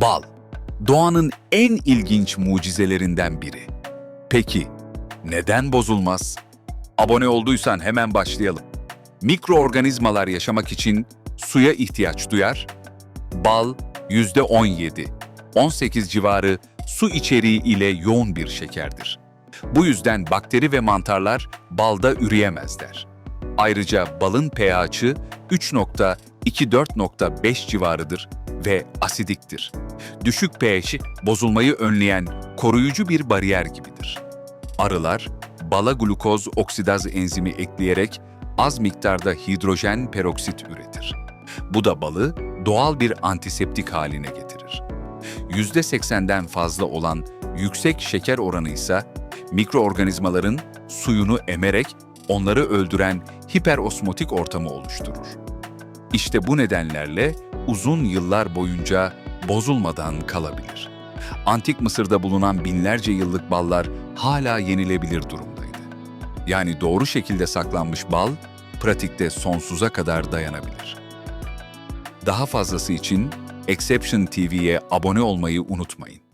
Bal, doğanın en ilginç mucizelerinden biri. Peki, neden bozulmaz? Abone olduysan hemen başlayalım. Mikroorganizmalar yaşamak için suya ihtiyaç duyar. Bal %17, 18 civarı su içeriği ile yoğun bir şekerdir. Bu yüzden bakteri ve mantarlar balda üreyemezler. Ayrıca balın pH'ı 3.24.5 civarıdır ve asidiktir. Düşük pH bozulmayı önleyen koruyucu bir bariyer gibidir. Arılar bala glukoz oksidaz enzimi ekleyerek az miktarda hidrojen peroksit üretir. Bu da balı doğal bir antiseptik haline getirir. %80'den fazla olan yüksek şeker oranı ise mikroorganizmaların suyunu emerek onları öldüren hiperosmotik ortamı oluşturur. İşte bu nedenlerle uzun yıllar boyunca bozulmadan kalabilir. Antik Mısır'da bulunan binlerce yıllık ballar hala yenilebilir durumdaydı. Yani doğru şekilde saklanmış bal, pratikte sonsuza kadar dayanabilir. Daha fazlası için Exception TV'ye abone olmayı unutmayın.